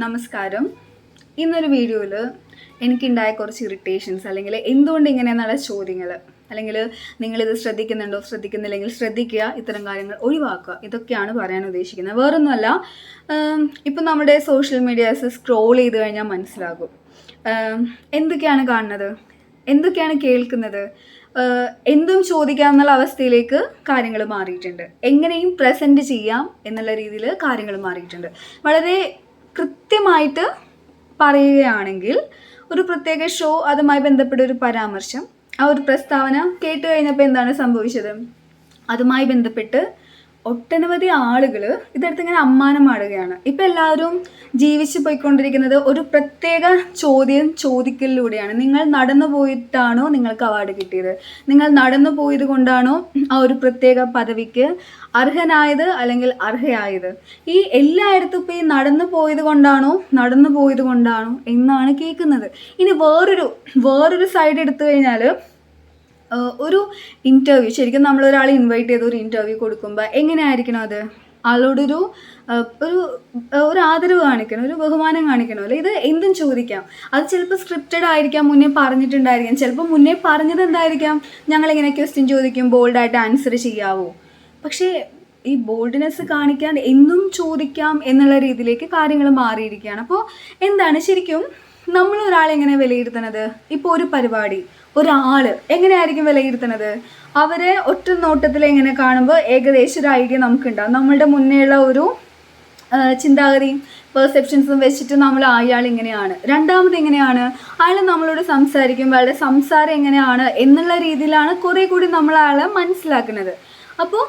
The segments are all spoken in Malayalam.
നമസ്കാരം. ഇന്നൊരു വീഡിയോയിൽ എനിക്കുണ്ടായ കുറച്ച് ഇറിറ്റേഷൻസ് അല്ലെങ്കിൽ എന്തുകൊണ്ട് ഇങ്ങനെയെന്നുള്ള ചോദ്യങ്ങൾ അല്ലെങ്കിൽ നിങ്ങളിത് ശ്രദ്ധിക്കുന്നുണ്ടോ ശ്രദ്ധിക്കുന്നില്ലെങ്കിൽ ശ്രദ്ധിക്കുക ഇത്തരം കാര്യങ്ങൾ ഒഴിവാക്കുക. ഇതൊക്കെയാണ് പറയാൻ ഉദ്ദേശിക്കുന്നത്. വേറൊന്നുമല്ല ഇപ്പം നമ്മുടെ സോഷ്യൽ മീഡിയാസ് സ്ക്രോൾ ചെയ്ത് കഴിഞ്ഞാൽ മനസ്സിലാകും. എന്തൊക്കെയാണ് കാണുന്നത്? എന്തൊക്കെയാണ് കേൾക്കുന്നത്? എന്തും ചോദിക്കാമെന്നുള്ള അവസ്ഥയിലേക്ക് കാര്യങ്ങൾ മാറിയിട്ടുണ്ട്. എങ്ങനെയും പ്രസന്റ് ചെയ്യാം എന്നുള്ള രീതിയിൽ കാര്യങ്ങൾ മാറിയിട്ടുണ്ട്. വളരെ കൃത്യമായിട്ട് പറയുകയാണെങ്കിൽ ഒരു പ്രത്യേക ഷോ അതുമായി ബന്ധപ്പെട്ട ഒരു പരാമർശം ആ ഒരു പ്രസ്താവന കേട്ട് കഴിഞ്ഞപ്പോൾ എന്താണ് സംഭവിച്ചത്? അതുമായി ബന്ധപ്പെട്ട് ഒട്ടനവധി ആളുകൾ ഇതെടുത്ത് ഇങ്ങനെ അമ്മാനമാടുകയാണ് ഇപ്പം എല്ലാവരും ജീവിച്ചു പോയിക്കൊണ്ടിരിക്കുന്നത് ഒരു പ്രത്യേക ചോദ്യം ചോദിക്കലിലൂടെയാണ്. നിങ്ങൾ നടന്നു പോയിട്ടാണോ നിങ്ങൾക്ക് അവാർഡ് കിട്ടിയത്? നിങ്ങൾ നടന്നു പോയത് കൊണ്ടാണോ ആ ഒരു പ്രത്യേക പദവിക്ക് അർഹനായത് അല്ലെങ്കിൽ അർഹയായത്? ഈ എല്ലായിടത്തും ഇപ്പോൾ ഈ നടന്നു പോയത് കൊണ്ടാണോ നടന്നു പോയത് കൊണ്ടാണോ എന്നാണ് കേൾക്കുന്നത്. ഇനി വേറൊരു വേറൊരു സൈഡ് എടുത്തു കഴിഞ്ഞാൽ ഒരു ഇന്റർവ്യൂ ശരിക്കും നമ്മൾ ഒരാളെ ഇൻവൈറ്റ് ചെയ്ത് ഒരു ഇന്റർവ്യൂ കൊടുക്കുമ്പോൾ എങ്ങനെയായിരിക്കണം അത്? ആളോടൊരു ഒരു ഒരു ആദരവ് കാണിക്കണം ഒരു ബഹുമാനം കാണിക്കണം അല്ലെ? ഇത് എന്തും ചോദിക്കാം. അത് ചിലപ്പോൾ സ്ക്രിപ്റ്റഡ് ആയിരിക്കാം മുന്നേ പറഞ്ഞിട്ടുണ്ടായിരിക്കാം. ചിലപ്പോൾ മുന്നേ പറഞ്ഞത് എന്തായിരിക്കാം? ഞങ്ങളിങ്ങനെ ക്വസ്റ്റ്യൻ ചോദിക്കും ബോൾഡായിട്ട് ആൻസർ ചെയ്യാവോ? പക്ഷേ ഈ ബോൾഡ്നെസ് കാണിക്കാൻ എന്നും ചോദിക്കാം എന്നുള്ള രീതിയിലേക്ക് കാര്യങ്ങൾ മാറിയിരിക്കുകയാണ്. അപ്പോൾ എന്താണ് ശരിക്കും നമ്മൾ ഒരാളെ എങ്ങനെ വിലയിരുത്തണത്? ഇപ്പോൾ ഒരു പരിപാടി ഒരാൾ എങ്ങനെയായിരിക്കും വിലയിരുത്തണത്? അവരെ ഒറ്റ നോട്ടത്തിൽ എങ്ങനെ കാണുമ്പോൾ ഏകദേശം ഒരു ഐഡിയ നമുക്കുണ്ടാവും. നമ്മളുടെ മുന്നേയുള്ള ഒരു ചിന്താഗതിയും പെർസെപ്ഷൻസും വെച്ചിട്ട് നമ്മൾ അയാൾ ഇങ്ങനെയാണ്. രണ്ടാമത് എങ്ങനെയാണ്? അയാൾ നമ്മളോട് സംസാരിക്കും. അയാളുടെ സംസാരം എങ്ങനെയാണ് എന്നുള്ള രീതിയിലാണ് കുറേ കൂടി നമ്മൾ അയാളെ മനസ്സിലാക്കുന്നത്. അപ്പോൾ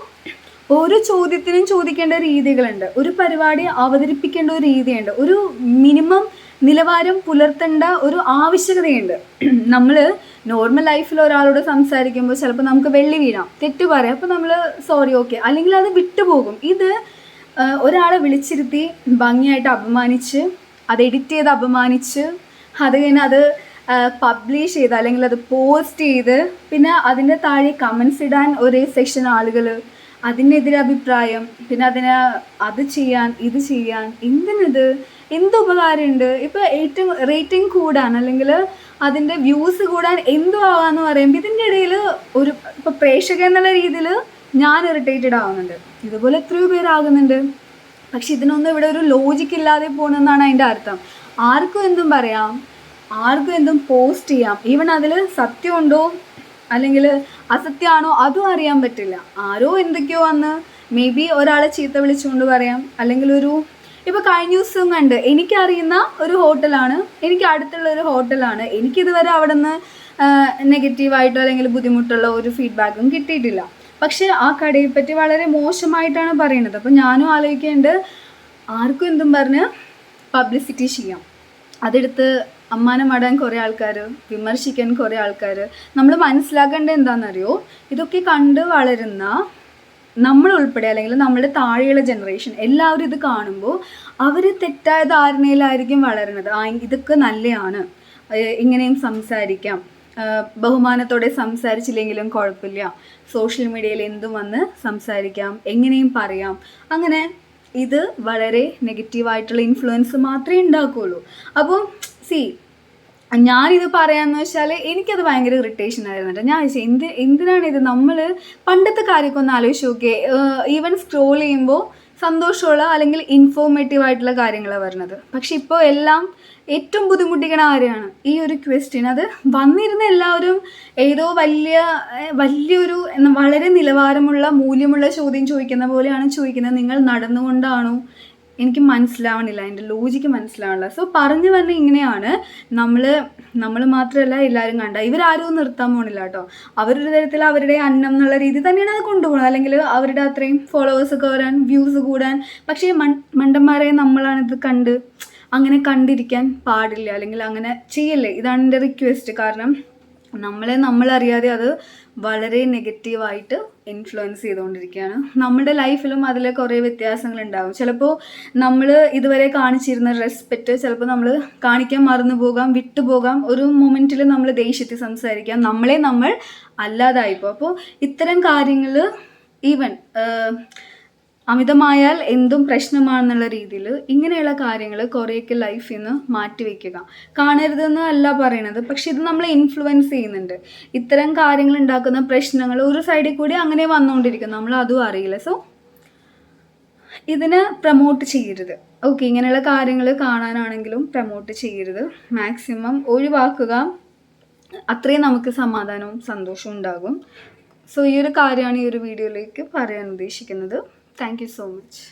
ഓരോ ചോദ്യത്തിനും ചോദിക്കേണ്ട രീതികളുണ്ട്. ഒരു പരിപാടി അവതരിപ്പിക്കേണ്ട ഒരു രീതിയുണ്ട്. ഒരു മിനിമം നിലവാരം പുലർത്തേണ്ട ഒരു ആവശ്യകതയുണ്ട്. നമ്മൾ നോർമൽ ലൈഫിൽ ഒരാളോട് സംസാരിക്കുമ്പോൾ ചിലപ്പോൾ നമുക്ക് വെള്ളി വീഴാം തെറ്റ് പറയാം. അപ്പോൾ നമ്മൾ സോറി ഓക്കെ അല്ലെങ്കിൽ അത് വിട്ടുപോകും. ഇത് ഒരാളെ വിളിച്ചിരുത്തി ഭംഗിയായിട്ട് അപമാനിച്ച് അത് എഡിറ്റ് ചെയ്ത് അപമാനിച്ച് അത് കഴിഞ്ഞ് അത് പബ്ലിഷ് ചെയ്ത് അല്ലെങ്കിൽ അത് പോസ്റ്റ് ചെയ്ത് പിന്നെ അതിന്റെ താഴെ കമൻസ് ഇടാൻ ഒരു സെക്ഷൻ ആളുകൾ അതിനെതിരെ അഭിപ്രായം പിന്നെ അതിന് അത് ചെയ്യാൻ ഇത് ചെയ്യാൻ എന്തിനിത്? എന്ത് ഉപകാരമുണ്ട്? ഇപ്പോൾ ഏറ്റവും റേറ്റിംഗ് കൂടാൻ അല്ലെങ്കിൽ അതിന്റെ വ്യൂസ് കൂടാൻ എന്തു ആവാന്ന് പറയുമ്പോൾ ഇതിന്റെ ഇടയിൽ ഒരു ഇപ്പോൾ പ്രേക്ഷകൻ എന്നുള്ള രീതിയിൽ ഞാൻ ഇറിറ്റേറ്റഡ് ആവുന്നുണ്ട്. ഇതുപോലെ എത്രയോ പേരാകുന്നുണ്ട് പക്ഷെ ഇതിനൊന്നും ഇവിടെ ഒരു ലോജിക്ക് ഇല്ലാതെ പോകണമെന്നാണ് അതിന്റെ അർത്ഥം. ആർക്കും എന്തും പറയാം ആർക്കും എന്തും പോസ്റ്റ് ചെയ്യാം. ഈവൻ അതിൽ സത്യമുണ്ടോ? അല്ലെങ്കിൽ അസത്യമാണോ അതും അറിയാൻ പറ്റില്ല. ആരോ എന്തൊക്കെയോ വന്ന് മേ ബി ഒരാളെ ചീത്ത വിളിച്ചുകൊണ്ട് പറയാം. അല്ലെങ്കിൽ ഒരു ഇപ്പോൾ കഴിഞ്ഞ ദിവസം കണ്ട് എനിക്കറിയുന്ന ഒരു ഹോട്ടലാണ് എനിക്ക് അടുത്തുള്ള ഒരു ഹോട്ടലാണ് എനിക്കിതുവരെ അവിടെ നിന്ന് നെഗറ്റീവായിട്ടോ അല്ലെങ്കിൽ ബുദ്ധിമുട്ടുള്ള ഒരു ഫീഡ്ബാക്കും കിട്ടിയിട്ടില്ല. പക്ഷേ ആ കടയെ പറ്റി വളരെ മോശമായിട്ടാണ് പറയുന്നത്. അപ്പോൾ ഞാനും ആലോചിക്കേണ്ടത് ആർക്കും എന്തും പറഞ്ഞ് പബ്ലിസിറ്റി ചെയ്യാം. അതെടുത്ത് അമ്മാനമാടാൻ കുറേ ആൾക്കാർ വിമർശിക്കാൻ കുറേ ആൾക്കാർ നമ്മൾ മനസ്സിലാക്കേണ്ടത് എന്താണെന്നറിയോ ഇതൊക്കെ കണ്ട് വളരുന്ന നമ്മൾ ഉൾപ്പെടെ അല്ലെങ്കിൽ നമ്മുടെ താഴെയുള്ള ജനറേഷൻ എല്ലാവരും ഇത് കാണുമ്പോൾ അവർ തെറ്റായ ധാരണയിലായിരിക്കും വളരുന്നത്. ആ ഇതൊക്കെ നല്ലതാണ് ഇങ്ങനെയും സംസാരിക്കാം. ബഹുമാനത്തോടെ സംസാരിച്ചില്ലെങ്കിലും കുഴപ്പമില്ല. സോഷ്യൽ മീഡിയയിൽ എന്തും വന്ന് സംസാരിക്കാം എങ്ങനെയും പറയാം. അങ്ങനെ ഇത് വളരെ നെഗറ്റീവായിട്ടുള്ള ഇൻഫ്ലുവൻസ് മാത്രമേ ഉണ്ടാക്കുകയുള്ളൂ അപ്പോൾ സി ഞാനിത് പറയാന്ന് വെച്ചാൽ എനിക്കത് ഭയങ്കര ഇറിറ്റേഷൻ ആയിരുന്നു കേട്ടോ ഞാൻ വിചാരിച്ചു എന്ത് എന്തിനാണ് ഇത്? നമ്മൾ പണ്ടത്തെ കാര്യമൊക്കെ ഒന്ന് ആലോചിച്ച് നോക്കിയേ ഈവൻ സ്ക്രോൾ ചെയ്യുമ്പോൾ സന്തോഷമുള്ള അല്ലെങ്കിൽ ഇൻഫോർമേറ്റീവ് ആയിട്ടുള്ള കാര്യങ്ങളാണ് വരുന്നത് പക്ഷെ ഇപ്പോൾ എല്ലാം ഏറ്റവും ബുദ്ധിമുട്ടിക്കണ കാര്യമാണ് ഈ ഒരു ക്വസ്റ്റ്യൻ അത് വന്നിരുന്ന എല്ലാവരും ഏതോ വലിയ വലിയൊരു വളരെ നിലവാരമുള്ള മൂല്യമുള്ള ചോദ്യം ചോദിക്കുന്ന പോലെയാണ് ചോദിക്കുന്നത്. നിങ്ങൾ നടന്നുകൊണ്ടാണോ എനിക്ക് മനസ്സിലാവണില്ല എന്റെ ലോജിക്ക് മനസ്സിലാവണില്ല. സോ പറഞ്ഞു പറഞ്ഞ ഇങ്ങനെയാണ് നമ്മൾ നമ്മൾ മാത്രമല്ല എല്ലാവരും കണ്ട ഇവരാരും നിർത്താൻ പോണില്ല കേട്ടോ അവരൊരു തരത്തിൽ അവരുടെ അന്നം എന്നുള്ള രീതി തന്നെയാണ് അത് കൊണ്ടുപോകുന്നത് അല്ലെങ്കിൽ അവരുടെ അത്രയും ഫോളോവേഴ്സ് വരാൻ വ്യൂസ് കൂടാൻ. പക്ഷേ മണ്ടന്മാരെ നമ്മളാണിത് കണ്ട് അങ്ങനെ കണ്ടിരിക്കാൻ പാടില്ല. അല്ലെങ്കിൽ അങ്ങനെ ചെയ്യല്ലേ? ഇതാണ് എന്റെ റിക്വസ്റ്റ് കാരണം നമ്മളെ നമ്മളറിയാതെ അത് വളരെ നെഗറ്റീവായിട്ട് ഇൻഫ്ലുവൻസ് ചെയ്തുകൊണ്ടിരിക്കുകയാണ്. നമ്മുടെ ലൈഫിലും അതിൽ കുറേ വ്യത്യാസങ്ങൾ ഉണ്ടാകും ചിലപ്പോൾ നമ്മൾ ഇതുവരെ കാണിച്ചിരുന്ന റെസ്പെക്റ്റ് ചിലപ്പോൾ നമ്മൾ കാണിക്കാൻ മറന്നു പോകാം വിട്ടുപോകാം ഒരു മൊമെന്റിൽ നമ്മൾ ദേഷ്യത്തിൽ സംസാരിക്കാം. നമ്മളെ നമ്മൾ അല്ലാതായിപ്പോൾ അപ്പോൾ ഇത്തരം കാര്യങ്ങൾ ഈവൻ അമിതമായാൽ എന്തും പ്രശ്നമാണെന്നുള്ള രീതിയിൽ ഇങ്ങനെയുള്ള കാര്യങ്ങൾ കുറേയൊക്കെ ലൈഫിൽ നിന്ന് മാറ്റിവെക്കുക കാണരുതെന്ന് അല്ല പറയണത് പക്ഷെ ഇത് നമ്മളെ ഇൻഫ്ലുവൻസ് ചെയ്യുന്നുണ്ട്. ഇത്തരം കാര്യങ്ങൾ ഉണ്ടാക്കുന്ന പ്രശ്നങ്ങൾ ഒരു സൈഡിൽ കൂടി അങ്ങനെ വന്നുകൊണ്ടിരിക്കുന്നു നമ്മൾ അതും അറിയില്ല. സോ ഇതിനെ പ്രൊമോട്ട് ചെയ്യരുത്. ഓക്കെ ഇങ്ങനെയുള്ള കാര്യങ്ങൾ കാണാനാണെങ്കിലും പ്രൊമോട്ട് ചെയ്യരുത്. മാക്സിമം ഒഴിവാക്കുക. അത്രയും നമുക്ക് സമാധാനവും സന്തോഷവും ഉണ്ടാകും. സോ ഈ ഒരു കാര്യമാണ് ഈ ഒരു വീഡിയോയിലേക്ക് പറയാൻ ഉദ്ദേശിക്കുന്നത്. Thank you so much.